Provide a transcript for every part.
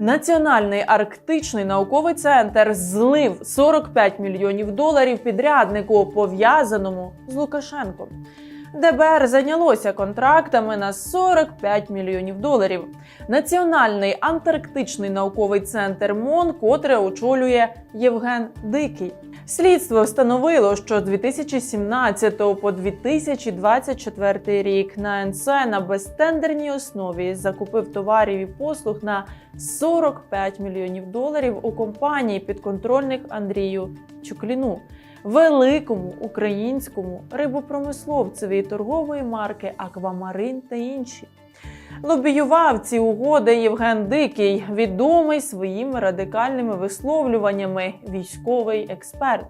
Національний арктичний науковий центр злив 45 мільйонів доларів підряднику, пов'язаному з Лукашенком. ДБР зайнялося контрактами на 45 мільйонів доларів. Національний антарктичний науковий центр МОН, котре очолює Євген Дикий. Слідство встановило, що з 2017 по 2024 рік на НЦ на безтендерній основі закупив товарів і послуг на 45 мільйонів доларів у компанії підконтрольних Андрію Чукліну, великому українському рибопромисловцеві торгової марки Аквамарин та інші. Лобіював ці угоди Євген Дикий, відомий своїми радикальними висловлюваннями військовий експерт.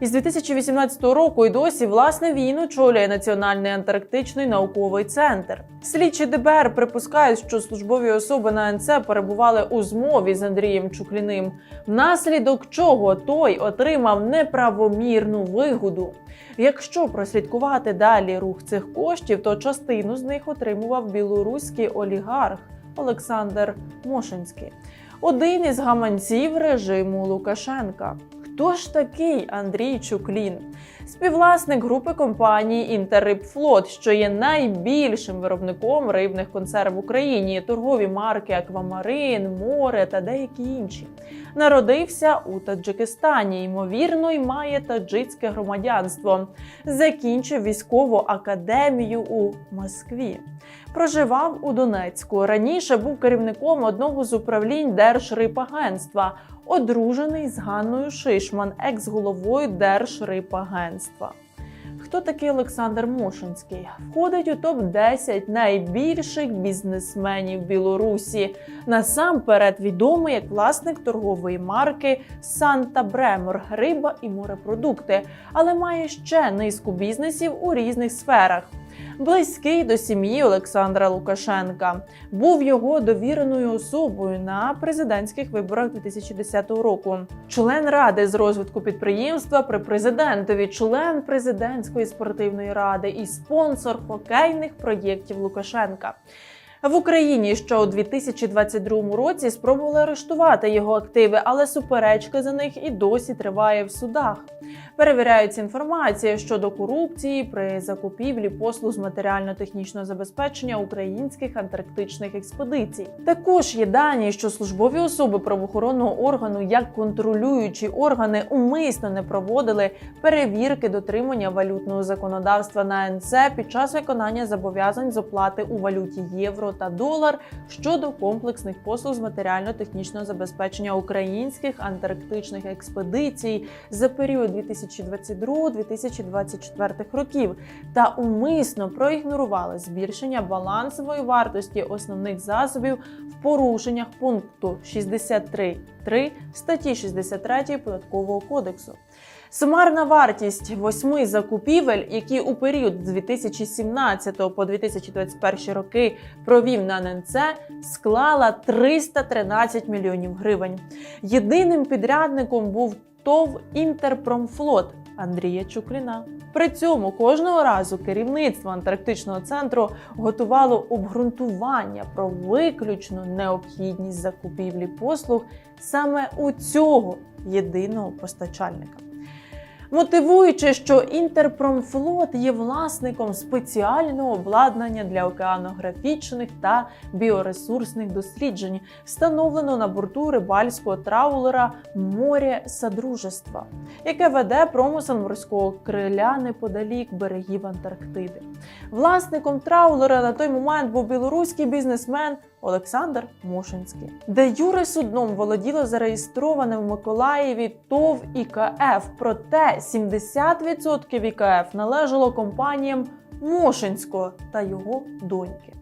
Із 2018 року і досі власне він очолює Національний антарктичний науковий центр. Слідчі ДБР припускають, що службові особи на НЦ перебували у змові з Андрієм Чукліним, внаслідок чого той отримав неправомірну вигоду. Якщо прослідкувати далі рух цих коштів, то частину з них отримував білоруський олігарх Олександр Мошинський, один із гаманців режиму Лукашенка. Хто ж такий Андрій Чуклін? Співвласник групи компаній Інтеррибфлот, що є найбільшим виробником рибних консерв в Україні, торгові марки Аквамарин, море та деякі інші. Народився у Таджикистані, ймовірно, й має таджицьке громадянство. Закінчив військову академію у Москві. Проживав у Донецьку. Раніше був керівником одного з управлінь Держрипагентства, одружений з Ганною Шишман, екс-головою Держрипагентства. Хто такий Олександр Мошинський? Входить у топ 10 найбільших бізнесменів Білорусі. Насамперед відомий як власник торгової марки Санта Бремор, риба і морепродукти, але має ще низку бізнесів у різних сферах. Близький до сім'ї Олександра Лукашенка був його довіреною особою на президентських виборах 2010 року. Член ради з розвитку підприємства при президентові, член президентської спортивної ради і спонсор хокейних проєктів Лукашенка. В Україні ще у 2022 році спробували арештувати його активи, але суперечка за них і досі триває в судах. Перевіряється інформація щодо корупції при закупівлі послуг з матеріально-технічного забезпечення українських антарктичних експедицій. Також є дані, що службові особи правоохоронного органу, як контролюючі органи, умисно не проводили перевірки дотримання валютного законодавства на НЦ під час виконання зобов'язань з оплати у валюті євро та долар щодо комплексних послуг з матеріально-технічного забезпечення українських антарктичних експедицій за період 2022-2024 років та умисно проігнорували збільшення балансової вартості основних засобів в порушеннях пункту 63.3 статті 63 податкового кодексу. Сумарна вартість восьми закупівель, які у період з 2017 по 2021 роки провів на ННЦ, склала 313 мільйонів гривень. Єдиним підрядником був ТОВ Інтерпромфлот Андрія Чукліна. При цьому кожного разу керівництво антарктичного центру готувало обґрунтування про виключну необхідність закупівлі послуг саме у цього єдиного постачальника. Мотивуючи, що Інтерпромфлот є власником спеціального обладнання для океанографічних та біоресурсних досліджень, встановлено на борту рибальського траулера Море Содружества, яке веде промисел морського криля неподалік берегів Антарктиди. Власником траулера на той момент був білоруський бізнесмен Олександр Мошинський, де Юре судном володіло зареєстроване в Миколаєві ТОВ ІКФ. Проте 70% ІКФ належало компаніям Мошинського та його доньки.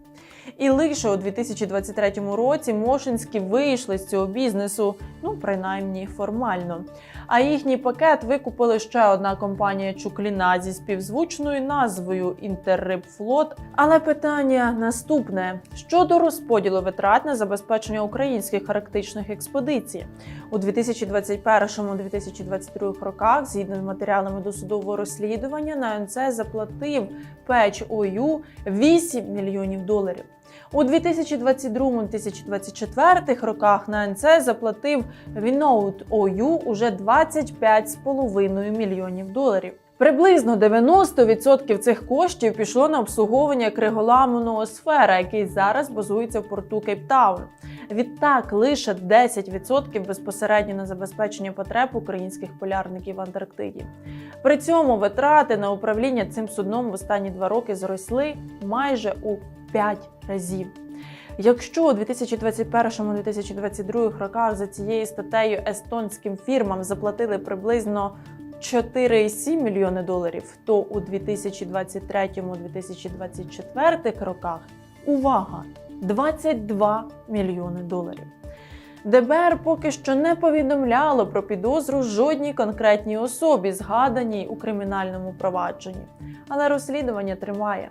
І лише у 2023 році Мошинські вийшли з цього бізнесу, ну принаймні формально. А їхній пакет викупили ще одна компанія Чукліна зі співзвучною назвою Інтеррибфлот. Але питання наступне: щодо розподілу витрат на забезпечення українських арктичних експедицій у 2021-2022 роках, згідно з матеріалами досудового розслідування, на НЦ заплатив Печ ОЮ 8 мільйонів доларів. У 2022-2024 роках на НЦ заплатив Vinode OU уже 25,5 мільйонів доларів. Приблизно 90% цих коштів пішло на обслуговування криголаму Ноосфера, який зараз базується в порту Кейптаун. Відтак лише 10% безпосередньо на забезпечення потреб українських полярників в Антарктиді. При цьому витрати на управління цим судном в останні два роки зросли майже у 5 разів. Якщо у 2021-2022 роках за цією статтею естонським фірмам заплатили приблизно 4,7 мільйони доларів, то у 2023-2024 роках увага! 22 мільйони доларів. ДБР поки що не повідомляло про підозру жодній конкретній особі, згаданій у кримінальному провадженні, але розслідування триває.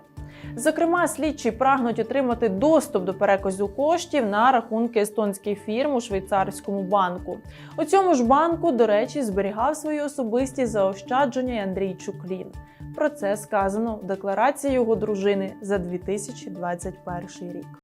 Зокрема, слідчі прагнуть отримати доступ до переказу коштів на рахунки естонських фірм у швейцарському банку. У цьому ж банку, до речі, зберігав свої особисті заощадження й Андрій Чуклін. Про це сказано в декларації його дружини за 2021 рік.